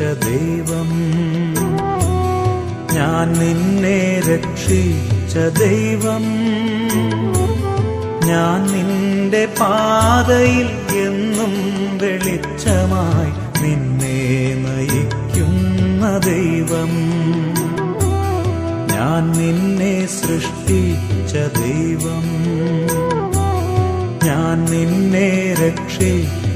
ദൈവം. ഞാൻ നിന്നെ രക്ഷിച്ച ദൈവം. ഞാൻ നിന്റെ പാതയിൽ എന്നും വെളിച്ചമായി നിന്നെ നയിക്കുന്ന ദൈവം. ഞാൻ നിന്നെ സൃഷ്ടിച്ച ദൈവം. ഞാൻ നിന്നെ രക്ഷിച്ച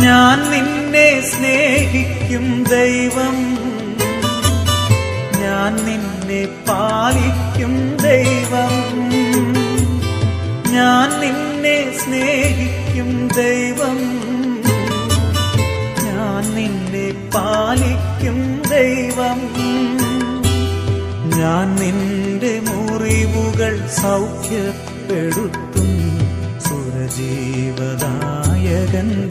ഞാൻ നിന്നെ സ്നേഹിക്കും ദൈവം. ഞാൻ നിന്നെ പാലിക്കും ദൈവം. ഞാൻ നിന്നെ സ്നേഹിക്കും ദൈവം. ഞാൻ നിന്നെ പാലിക്കും ദൈവം. ഞാൻ നിന്റെ മുറിവുകൾ സൗഖ്യപ്പെടുത്തും. സുരജീവദായകൻ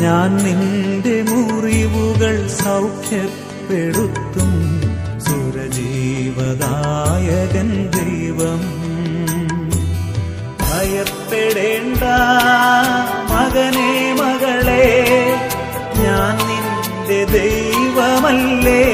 ഞാൻ നിന്റെ മുറിവുകൾ സൗഖ്യപ്പെടുത്തും. സുരജീവദായകൻ ദൈവം. ഭയപ്പെടേണ്ട മകനെ മകളെ ഞാൻ നിന്റെ ദൈവമല്ലേ.